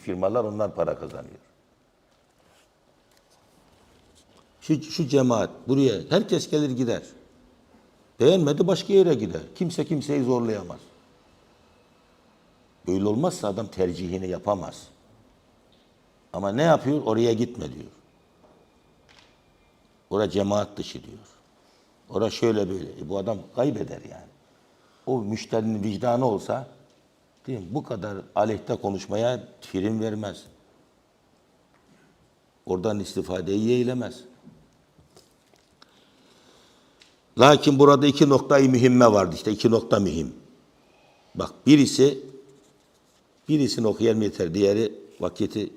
firmalar onlar para kazanıyor. Şu, şu cemaat buraya herkes gelir gider. Beğenmedi başka yere gider. Kimse kimseyi zorlayamaz. Böyle olmazsa adam tercihini yapamaz. Ama ne yapıyor? Oraya gitme diyor. Ora cemaat dışı diyor. Ora şöyle böyle. E bu adam kaybeder yani. O müşterinin vicdanı olsa değil mi? bu kadar aleyhte konuşmaya prim vermez. Oradan istifadeyi yeğlemez. Lakin burada iki noktayı mühimme vardı işte iki nokta mühim. Bak birisi birisini okuyalım yeter. Diğeri vakiti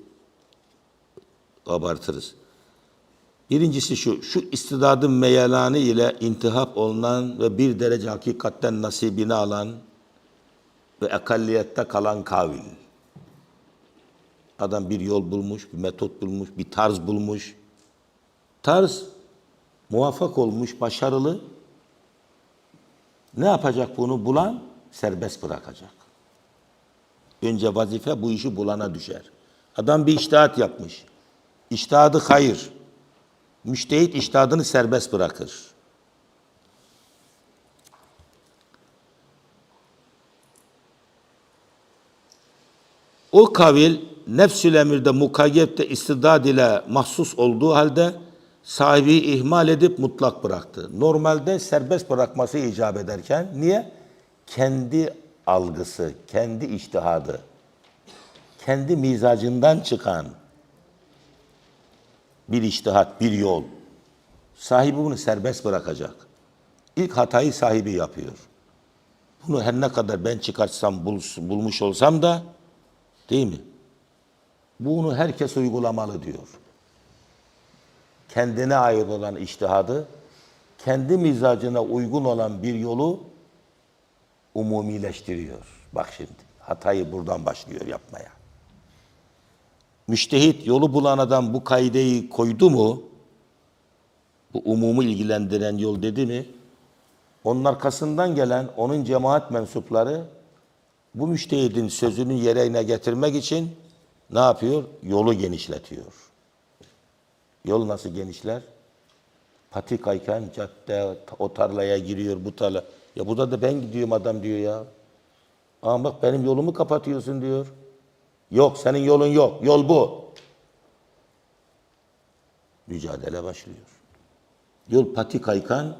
abartırız. Birincisi şu, şu istidadın meyelanı ile intihap olunan ve bir derece hakikatten nasibini alan ve ekalliyette kalan kavil. Adam bir yol bulmuş, bir metot bulmuş, bir tarz bulmuş. Tarz muvaffak olmuş, başarılı. Ne yapacak bunu bulan? Serbest bırakacak. Önce vazife bu işi bulana düşer. Adam bir iştihat yapmış. İştihadı hayır. Müştehit iştihadını serbest bırakır. O kavil nefsül emirde mukayyette istidad ile mahsus olduğu halde sahibi ihmal edip mutlak bıraktı. Normalde serbest bırakması icap ederken niye? Kendi algısı, kendi iştihadı, kendi mizacından çıkan bir iştihat, bir yol. Sahibi bunu serbest bırakacak. İlk hatayı sahibi yapıyor. Bunu her ne kadar ben çıkartsam, bul, bulmuş olsam da değil mi? Bunu herkes uygulamalı diyor. Kendine ait olan iştihadı, kendi mizacına uygun olan bir yolu umumileştiriyor. Bak şimdi hatayı buradan başlıyor yapmaya. Müştehit yolu bulan adam bu kaideyi koydu mu? Bu umumu ilgilendiren yol dedi mi? Onun arkasından gelen onun cemaat mensupları bu müştehidin sözünü yerine getirmek için ne yapıyor? Yolu genişletiyor. Yol nasıl genişler? Patikayken cadde o tarlaya giriyor bu tarla. Ya burada da ben gidiyorum adam diyor ya. Ama bak benim yolumu kapatıyorsun diyor. Yok senin yolun yok. Yol bu. Mücadele başlıyor. Yol patikayken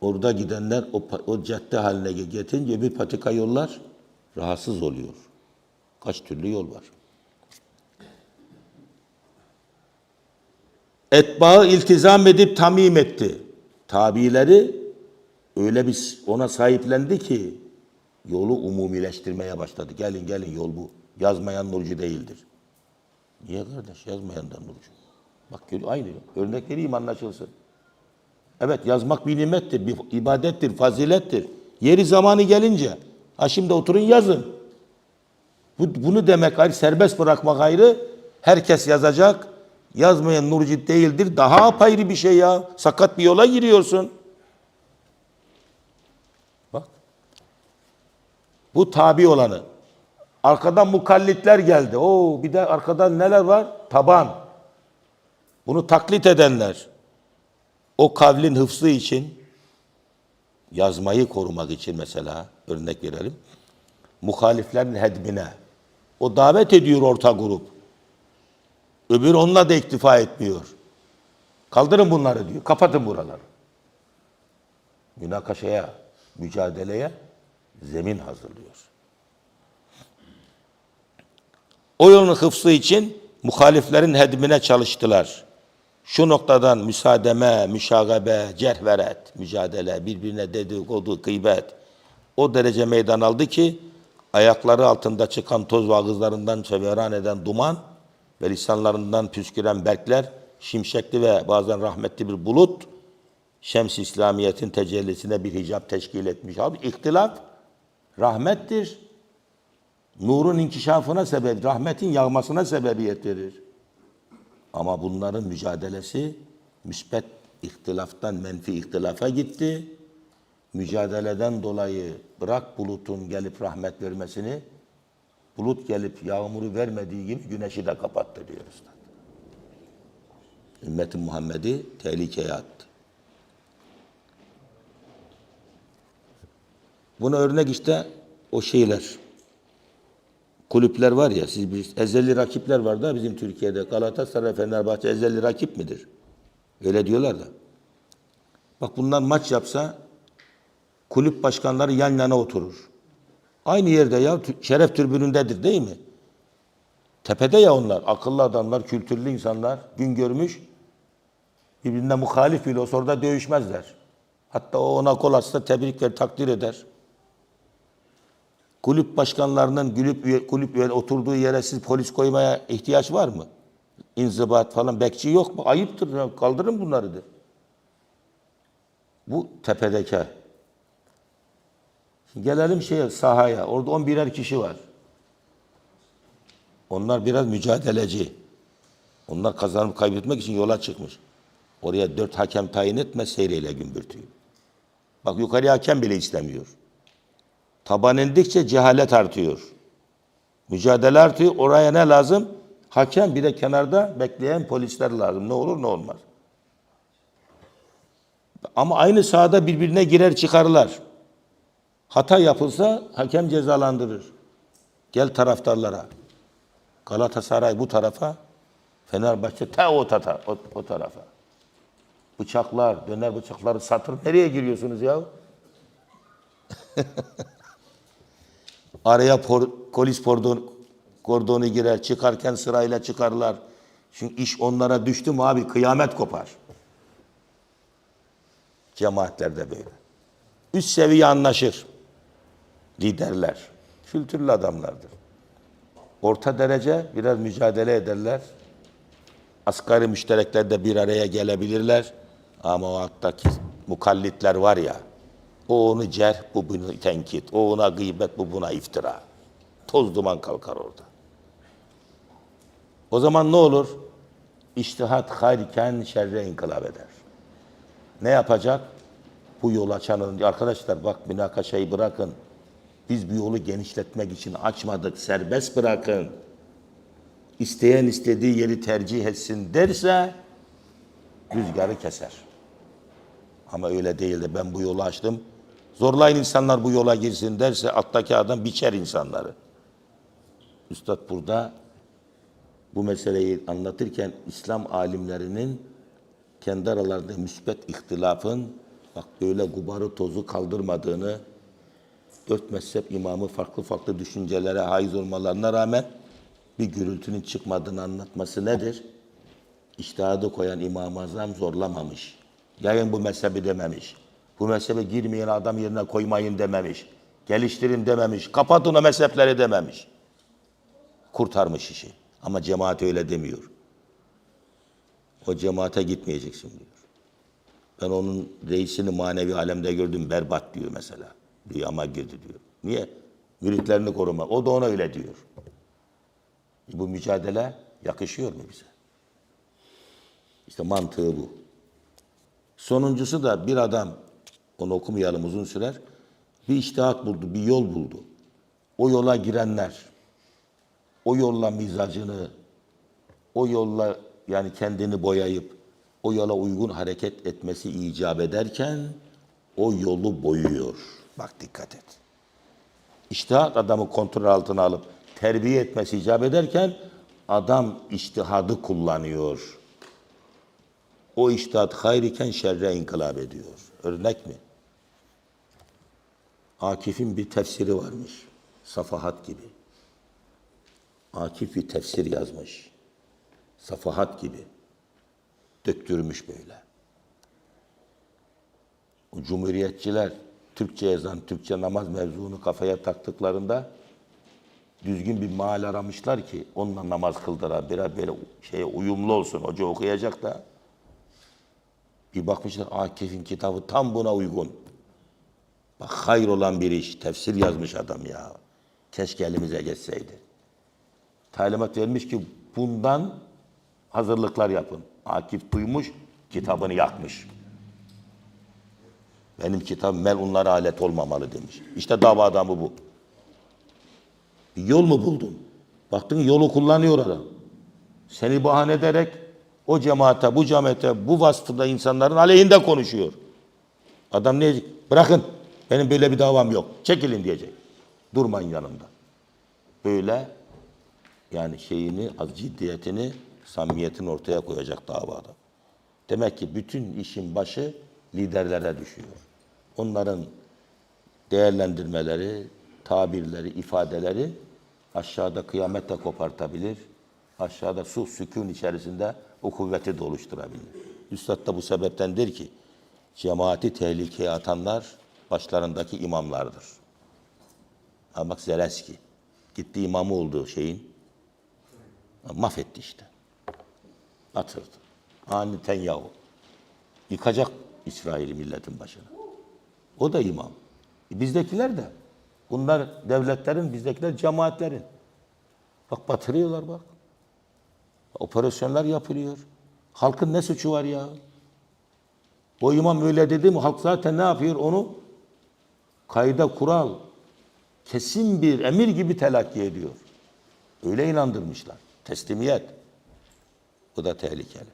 orada gidenler o, o cadde haline getirince bir patika yollar rahatsız oluyor. Kaç türlü yol var. Etbağı iltizam edip tamim etti. Tabileri öyle bir ona sahiplendi ki yolu umumileştirmeye başladı. Gelin gelin yol bu. Yazmayan nurcu değildir. Niye kardeş? Yazmayandan nurcu. Bak aynı. Örnek vereyim anlaşılsın. Evet yazmak bir nimettir, bir ibadettir, fazilettir. Yeri zamanı gelince. Ha şimdi oturun yazın. Bu, bunu demek ayrı, serbest bırakmak ayrı. Herkes yazacak. Yazmayan nurcu değildir. Daha apayrı bir şey ya. Sakat bir yola giriyorsun. Bak. Bu tabi olanı. Arkadan mukallitler geldi. Oo bir de arkadan neler var? Taban. Bunu taklit edenler. O kavlin hıfzı için yazmayı korumak için mesela örnek verelim. Muhaliflerin hedmine. O davet ediyor orta grup. Öbür onunla da iktifa etmiyor. Kaldırın bunları diyor. Kapatın buraları. Münakaşaya, mücadeleye zemin hazırlıyor. O yolun hıfzı için muhaliflerin hedmine çalıştılar. Şu noktadan müsaademe, müşagabe, cerveret, mücadele, birbirine dedikodu, gıybet o derece meydan aldı ki ayakları altında çıkan toz ve ağızlarından çeveran eden duman ve lisanlarından püsküren berkler, şimşekli ve bazen rahmetli bir bulut Şems-i İslamiyet'in tecellisine bir hicap teşkil etmiş. Abi ihtilaf rahmettir. Nurun inkişafına sebep, rahmetin yağmasına sebebiyet verir. Ama bunların mücadelesi müsbet ihtilaftan menfi ihtilafa gitti. Mücadeleden dolayı bırak bulutun gelip rahmet vermesini bulut gelip yağmuru vermediği gibi güneşi de kapattı diyor Üstad. Ümmeti Muhammed'i tehlikeye attı. Buna örnek işte o şeyler. Kulüpler var ya, siz biz ezeli rakipler var da bizim Türkiye'de Galatasaray, Fenerbahçe ezeli rakip midir? Öyle diyorlar da. Bak bunlar maç yapsa kulüp başkanları yan yana oturur. Aynı yerde ya şeref türbünündedir değil mi? Tepede ya onlar. Akıllı adamlar, kültürlü insanlar, gün görmüş. Birbirine muhalif bile olsa orada dövüşmezler. Hatta o ona kol atsa tebrik ver, takdir eder. Kulüp başkanlarının kulüp, üye, kulüp üye, oturduğu yere siz polis koymaya ihtiyaç var mı? İnzibat falan bekçi yok mu? Ayıptır. Kaldırın bunları de. Bu tepedeki. Gelelim şeye sahaya. Orada 11'er kişi var. Onlar biraz mücadeleci. Onlar kazanıp kaybetmek için yola çıkmış. Oraya dört hakem tayin etme seyreyle gümbürtüyor. Bak yukarıya hakem bile istemiyor. Taban indikçe cehalet artıyor. Mücadele artıyor. Oraya ne lazım? Hakem bir de kenarda bekleyen polisler lazım. Ne olur ne olmaz. Ama aynı sahada birbirine girer çıkarlar. Hata yapılsa hakem cezalandırır. Gel taraftarlara. Galatasaray bu tarafa, Fenerbahçe ta o, tata, o, o tarafa. Bıçaklar, döner bıçakları satır. Nereye giriyorsunuz ya? Araya por, polis kordon, kordonu girer, çıkarken sırayla çıkarlar. Çünkü iş onlara düştü mü abi kıyamet kopar. Cemaatlerde böyle. Üst seviye anlaşır. Liderler. Kültürlü adamlardır. Orta derece biraz mücadele ederler. Asgari müştereklerde bir araya gelebilirler. Ama o alttaki mukallitler var ya, o onu cerh, bu bunu tenkit, o ona gıybet, bu buna iftira. Toz duman kalkar orada. O zaman ne olur? İçtihat hayrken şerre inkılap eder. Ne yapacak? Bu yol açanın, arkadaşlar bak münakaşayı bırakın. Biz bu yolu genişletmek için açmadık, serbest bırakın. İsteyen istediği yeri tercih etsin derse rüzgarı keser. Ama öyle değil de ben bu yolu açtım. Zorlayın insanlar bu yola girsin derse alttaki adam biçer insanları. Üstad burada bu meseleyi anlatırken İslam alimlerinin kendi aralarında müsbet ihtilafın bak böyle gubarı tozu kaldırmadığını dört mezhep imamı farklı farklı düşüncelere haiz olmalarına rağmen bir gürültünün çıkmadığını anlatması nedir? İçtihadı koyan İmam-ı Azam zorlamamış. Yayın bu mezhebi dememiş. Bu mezhebe girmeyen adam yerine koymayın dememiş. Geliştirin dememiş. Kapatın o mezhepleri dememiş. Kurtarmış işi. Ama cemaat öyle demiyor. O cemaate gitmeyeceksin diyor. Ben onun reisini manevi alemde gördüm berbat diyor mesela. Rüyama girdi diyor. Niye? Müritlerini koruma. O da ona öyle diyor. Bu mücadele yakışıyor mu bize? İşte mantığı bu. Sonuncusu da bir adam, onu okumayalım uzun sürer, bir iştihat buldu, bir yol buldu. O yola girenler, o yolla mizacını, o yolla yani kendini boyayıp o yola uygun hareket etmesi icap ederken o yolu boyuyor. Bak dikkat et. İştihat adamı kontrol altına alıp terbiye etmesi icap ederken adam iştihadı kullanıyor. O iştihat hayır iken şerre inkılap ediyor. Örnek mi? Akif'in bir tefsiri varmış. Safahat gibi. Akif bir tefsir yazmış. Safahat gibi. Döktürmüş böyle. O cumhuriyetçiler Türkçe yazan, Türkçe namaz mevzunu kafaya taktıklarında düzgün bir maal aramışlar ki onunla namaz kıldıra biraz böyle şeye uyumlu olsun. Hoca okuyacak da bir bakmışlar Akif'in kitabı tam buna uygun. Bak hayır olan bir iş. Tefsir yazmış adam ya. Keşke elimize geçseydi. Talimat vermiş ki bundan hazırlıklar yapın. Akif duymuş, kitabını yakmış. Benim kitabım melunlara alet olmamalı demiş. İşte dava adamı bu. Bir yol mu buldun? Baktın yolu kullanıyor adam. Seni bahane ederek o cemaate, bu cemaate, bu vasıfta insanların aleyhinde konuşuyor. Adam ne diyecek? Bırakın. Benim böyle bir davam yok. Çekilin diyecek. Durmayın yanımda. Böyle yani şeyini, az ciddiyetini, samimiyetini ortaya koyacak davada. Demek ki bütün işin başı liderlere düşüyor. Onların değerlendirmeleri, tabirleri, ifadeleri aşağıda kıyamette kopartabilir. Aşağıda su, sükun içerisinde o kuvveti de oluşturabilir. Üstad da bu sebeptendir ki cemaati tehlikeye atanlar başlarındaki imamlardır. Ha bak Zelenski. Gitti imamı olduğu şeyin. Mahvetti işte. Atırdı. Ani Netanyahu. Yıkacak İsrail'i milletin başına. O da imam. E bizdekiler de. Bunlar devletlerin, bizdekiler cemaatlerin. Bak batırıyorlar bak. Operasyonlar yapılıyor. Halkın ne suçu var ya? O imam öyle dedi mi halk zaten ne yapıyor? Onu kayda kural, kesin bir emir gibi telakki ediyor. Öyle inandırmışlar. Teslimiyet. Bu da tehlikeli.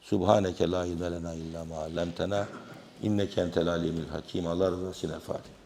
Subhaneke la ilme lena illa ma allamtena inneke entel alimul hakim. Allah razı olsun. El.